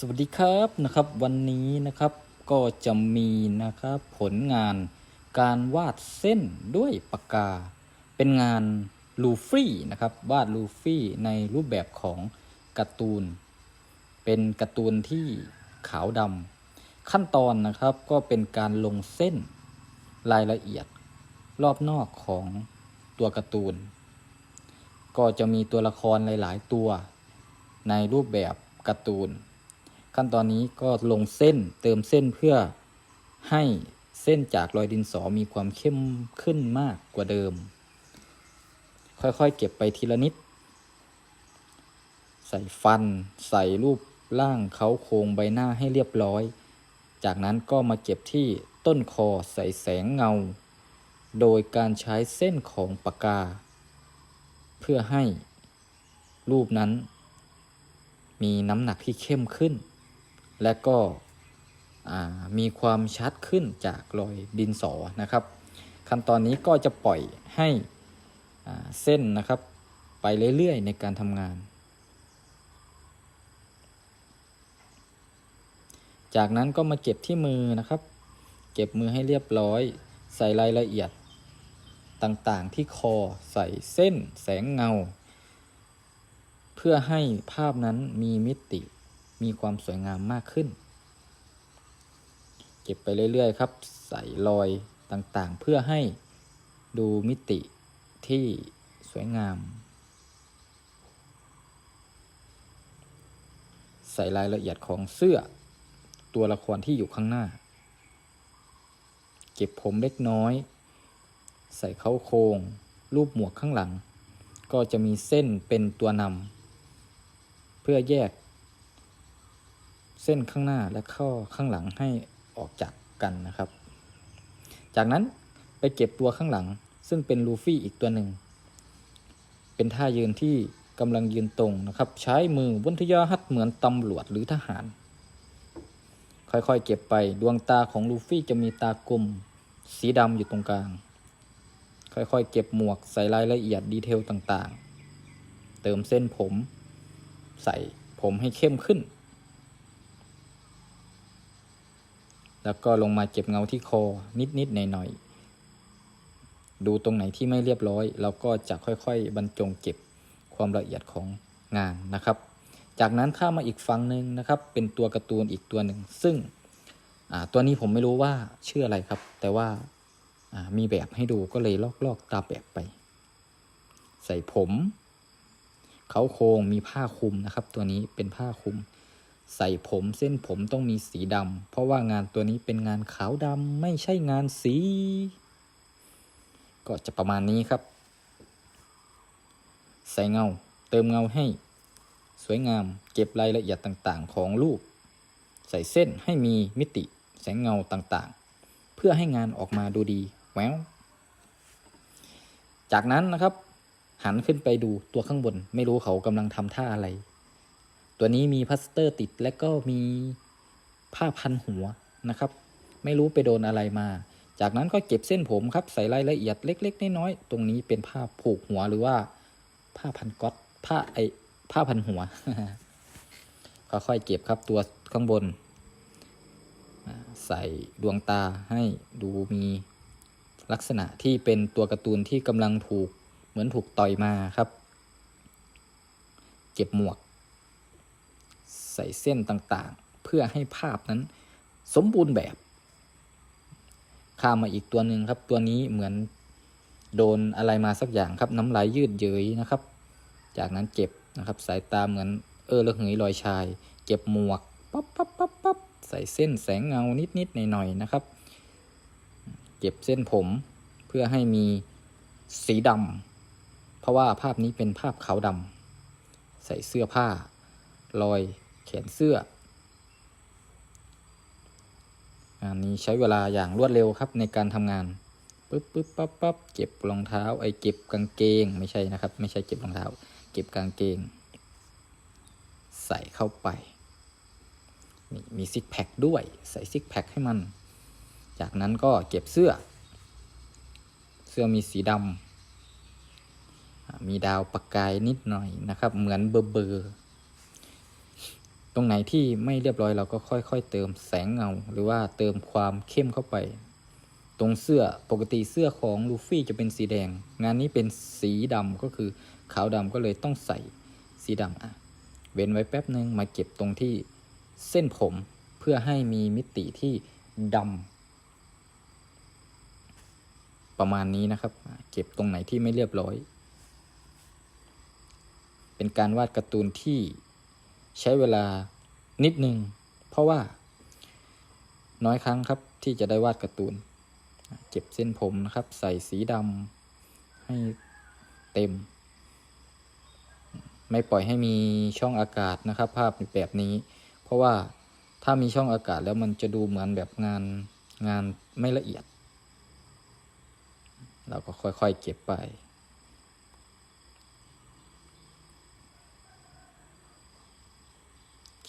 สวัสดีครับนะครับวันนี้นะครับก็จะมีนะครับผลงานการวาดเส้นด้วยปากกา เป็นงานลูฟี่นะครับวาดลูฟี่ในรูปแบบของการ์ตูน เป็นการ์ตูนที่ขาวดำขั้นตอนนะครับก็เป็นการลงเส้นรายละเอียดรอบนอกของตัวการ์ตูน ก็จะมีตัวละครหลาย ๆ ตัวในรูปแบบการ์ตูน ขั้นตอนนี้ก็ลงเส้นเติมเส้นเพื่อให้เส้นจากรอยดินสอมีความเข้มขึ้นมากกว่าเดิม ค่อยๆ เก็บไปทีละนิด ใส่ฟัน ใส่รูปร่างเขาโครงใบหน้าให้เรียบร้อย จากนั้นก็มาเก็บที่ต้นคอใส่แสงเงา โดยการใช้เส้นของปากกา เพื่อให้รูปนั้นมีน้ำหนักที่เข้มขึ้น และก็มีความชัดขึ้นจากรอยดินสอนะครับ ขั้นตอนนี้ก็จะปล่อยให้เส้นนะครับไปเรื่อยๆในการทำงาน จากนั้นก็มาเก็บที่มือนะครับ เก็บมือให้เรียบร้อย ใส่รายละเอียดต่างๆที่คอใส่เส้นแสงเงา เพื่อให้ภาพนั้นมีมิติ มีความสวยงามมากขึ้น เก็บไปเรื่อยๆครับ ใส่รอยต่างๆ เพื่อให้ดูมิติที่สวยงาม ใส่รายละเอียดของเสื้อ ตัวละครที่อยู่ข้างหน้า เก็บผมเล็กน้อย ใส่เข้าโครงรูปหมวกข้างหลัง ก็จะมีเส้นเป็นตัวนำเพื่อแยก เส้นข้างหน้าและข้อข้างหลังให้ออกจากกันนะครับ จากนั้นไปเก็บตัวข้างหลัง ซึ่งเป็นลูฟี่อีกตัวหนึ่ง เป็นท่ายืนที่กำลังยืนตรงนะครับ ใช้มือวนทยาหัดเหมือนตำรวจหรือทหาร ค่อยๆเก็บไปดวงตาของลูฟี่จะมีตากลมสีดำอยู่ตรงกลาง ค่อยๆเก็บหมวกใส่รายละเอียดดีเทลต่างๆ เติมเส้นผม ใส่ผมให้เข้มขึ้น แล้วก็ลงมาเก็บเงาที่คอนิดๆหน่อยๆดูตรงไหนที่ไม่เรียบร้อย เราก็จะค่อยๆบรรจงเก็บความละเอียดของงานนะครับ จากนั้นข้ามาอีกฝั่งหนึ่งนะครับ เป็นตัวการ์ตูนอีกตัวหนึ่ง ซึ่งตัวนี้ผมไม่รู้ว่าชื่ออะไรครับ แต่ว่าอ่ามีแบบให้ดูก็เลยลอกๆตามแบบไป ใส่ผมเขาโครงมีผ้าคลุมนะครับ ตัวนี้เป็นผ้าคลุม ใส่ผมเส้นผมต้องมีสีดำ เพราะว่างานตัวนี้เป็นงานขาวดำไม่ใช่งานสี ก็จะประมาณนี้ครับ ใส่เงา เติมเงาให้ สวยงาม เก็บรายละเอียดต่างๆ ของรูป ใส่เส้นให้มีมิติ แสงเงาต่างๆ เพื่อให้งานออกมาดูดีแววจากนั้นนะครับ หันขึ้นไปดูตัวข้างบน ไม่รู้เขากำลังทำท่าอะไร ตัวนี้มีพลาสเตอร์ติดและก็มีผ้าพันหัวนะครับ ไม่รู้ไปโดนอะไรมา จากนั้นก็เก็บเส้นผมครับใส่รายละเอียดเล็ก ๆ น้อยๆตรงนี้เป็นผ้าผูกหัวหรือว่าผ้าพันก๊อตผ้าไอผ้าพันหัว ค่อยๆเก็บครับตัวข้างบน ใส่ดวงตาให้ดูมีลักษณะที่เป็นตัวการ์ตูนที่กำลังถูกเหมือนถูกต่อยมาครับ เก็บหมวก ใส่เส้นต่างๆ เพื่อให้ภาพนั้นสมบูรณ์แบบข้ามมาอีกตัวหนึ่งครับ ตัวนี้เหมือนโดนอะไรมาสักอย่างครับ น้ำลายยืดเย้ยนะครับ จากนั้นเก็บนะครับ สายตาเหมือนเออระเหยลอยชายเก็บหมวกปั๊บปั๊บปั๊บปั๊บใส่เส้นแสงเงานิดนิดหน่อยหน่อยๆนะครับ เก็บเส้นผมเพื่อให้มีสีดำเพราะว่าภาพนี้เป็นภาพขาวดำใส่เสื้อผ้ารอย แขนเสื้องานนี้ใช้เวลาอย่างรวดเร็วครับในการทำงานปึ๊บปึ๊บปั๊บปั๊บเก็บรองเท้าไอ้เก็บกางเกงไม่ใช่นะครับ ไม่ใช่เก็บรองเท้า เก็บกางเกง ใส่เข้าไปนี่มีซิกแพคด้วย ใส่ซิกแพคให้มัน จากนั้นก็เก็บเสื้อ เสื้อมีสีดำมีดาวประกายนิดหน่อยนะครับ เหมือนเบอร์เบอร์ ตรงไหนที่ไม่เรียบร้อยเราก็ค่อย ๆ เติมแสงเงา หรือว่าเติมความเข้มเข้าไป ตรงเสื้อปกติเสื้อของลูฟี่จะเป็นสีแดง งานนี้เป็นสีดำก็คือขาวดำก็เลยต้องใส่สีดำอะเว้นไว้แป๊บหนึ่งมาเก็บตรงที่เส้นผมเพื่อให้มีมิติที่ดำประมาณนี้นะครับ เก็บตรงไหนที่ไม่เรียบร้อย เป็นการวาดการ์ตูนที่ ใช้เวลานิดนึง เพราะว่า น้อยครั้งครับที่จะได้วาดการ์ตูน เก็บเส้นผมนะครับ ใส่สีดำให้เต็ม ไม่ปล่อยให้มีช่องอากาศนะครับ ภาพแบบนี้ เพราะว่าถ้ามีช่องอากาศแล้วมันจะดูเหมือนแบบงานงานไม่ละเอียด เราก็ค่อยๆเก็บไป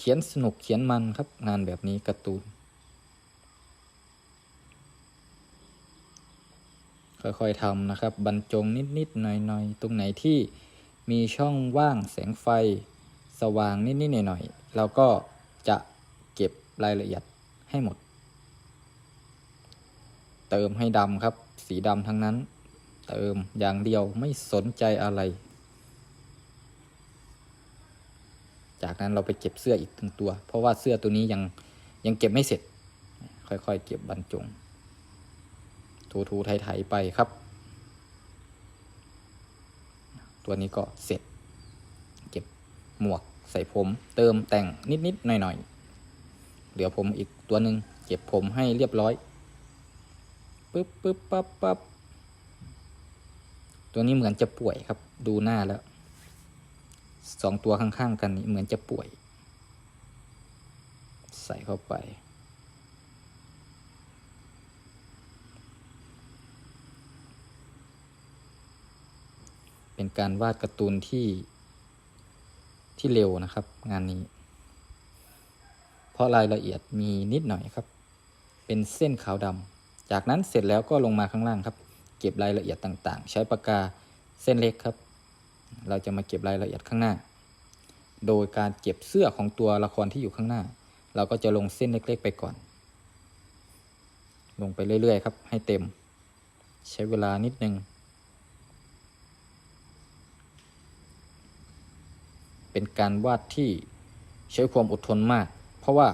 ขียนสนุกเขียนมันครับ งานแบบนี้การ์ตูน ค่อยๆทำนะครับ บรรจงนิดๆหน่อยๆ ตรงไหนที่มีช่องว่างแสงไฟสว่างนิดๆหน่อยๆเราก็จะเก็บรายละเอียดให้หมด เติมให้ดำครับ สีดำทั้งนั้น เติมอย่างเดียวไม่สนใจอะไร จากนั้นเราไปเก็บเสื้ออีกถึงตัว เพราะว่าเสื้อตัวนี้ยังยังเก็บไม่เสร็จ ค่อยๆ เก็บบรรจง ถูๆไถๆไปครับ ตัวนี้ก็เสร็จ เก็บหมวกใส่ผมเติมแต่งนิดๆหน่อยๆ เหลือผมอีกตัวหนึ่งเก็บผมให้เรียบร้อยปึ๊บปึ๊บปั๊บปั๊บตัวนี้เหมือนจะป่วยครับ ดูหน้าแล้ว สองตัวข้างๆกันนี้เหมือนจะป่วย ใส่เข้าไป เป็นการวาดการ์ตูนที่ที่เร็วนะครับ งานนี้ เพราะรายละเอียดมีนิดหน่อยครับ เป็นเส้นขาวดำจากนั้นเสร็จแล้วก็ลงมาข้างล่างครับ เก็บรายละเอียดต่างๆ ใช้ปากกาเส้นเล็กครับ เราจะมาเก็บรายละเอียดข้างหน้า โดยการเก็บเสื้อของตัวละครที่อยู่ข้างหน้า เราก็จะลงเส้นเล็กๆไปก่อน ลงไปเรื่อยๆครับ ให้เต็ม ใช้เวลานิดนึง เป็นการวาดที่ใช้ความอดทนมาก เพราะว่า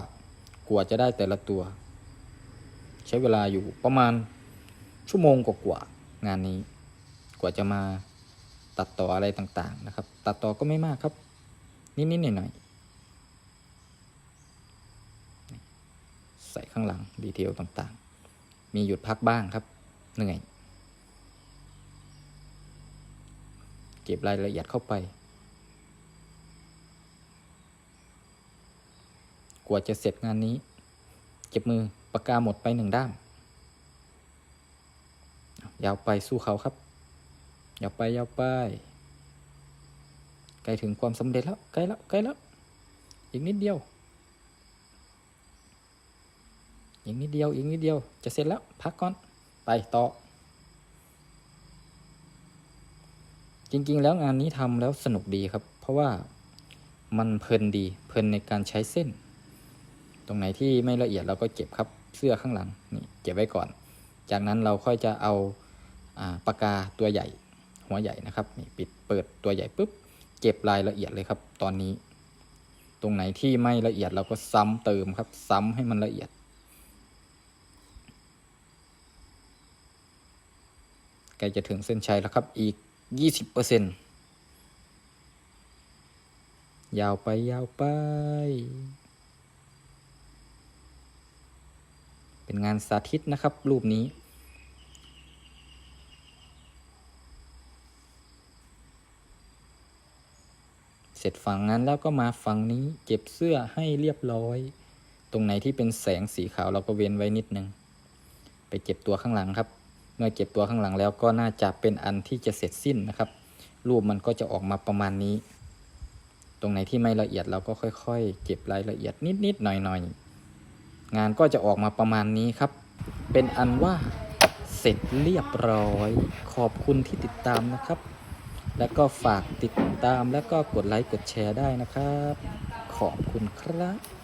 กว่าจะได้แต่ละตัว ใช้เวลาอยู่ประมาณชั่วโมงกว่าๆงานนี้ กว่าจะมา ตัดต่ออะไรต่างๆนะครับ ตัดต่อก็ไม่มากครับ นิดๆหน่อยๆใส่ข้างหลังดีเทลต่างๆ มีหยุดพักบ้างครับเหนื่อยเก็บรายละเอียดเข้าไป กว่าจะเสร็จงานนี้ เก็บมือปากกาหมดไปหนึ่งด้าม ยาวไปสู้เขาครับ ยาวไปยาวไปใกล้ถึงความสำเร็จแล้วใกล้แล้วใกล้แล้วอีกนิดเดียวอีกนิดเดียวอีกนิดเดียวจะเสร็จแล้วพักก่อนไปต่อ จริงๆ แล้วงานนี้ทำแล้วสนุกดีครับ เพราะว่ามันเพลินดีเพลินในการใช้เส้น ตรงไหนที่ไม่ละเอียดเราก็เก็บครับเสื้อข้างหลังนี่เก็บไว้ก่อน จากนั้นเราค่อยจะเอาอาปากกาตัวใหญ่ หัวใหญ่นะครับนี่ปิดเปิดตัวใหญ่ปุ๊บเก็บรายละเอียดเลยครับ ตอนนี้ ตรงไหนที่ไม่ละเอียดเราก็ซ้ำเติมครับ ซ้ำให้มันละเอียด ใกล้จะถึงเส้นชัยแล้วครับอีก 20%ยาวไปยาวไปเป็นงานสาธิตนะครับ รูปนี้ สร็จฝั่งนั้นแล้วก็มาฝั่งนี้เก็บเสื้อให้เรียบร้อย ตรงไหนที่เป็นแสงสีขาวเราก็เว้นไว้นิดนึง ไปเก็บตัวข้างหลังครับ เมื่อเก็บตัวข้างหลังแล้วก็น่าจะเป็นอันที่จะเสร็จสิ้นนะครับ รูปมันก็จะออกมาประมาณนี้ ตรงไหนที่ไม่ละเอียดเราก็ค่อย ๆ เก็บรายละเอียดนิดๆหน่อยๆ งานก็จะออกมาประมาณนี้ครับ เป็นอันว่าเสร็จเรียบร้อย ขอบคุณที่ติดตามนะครับ แล้วก็ฝากติดตามแล้วก็กดไลค์กดแชร์ได้นะครับขขอบคุณครับ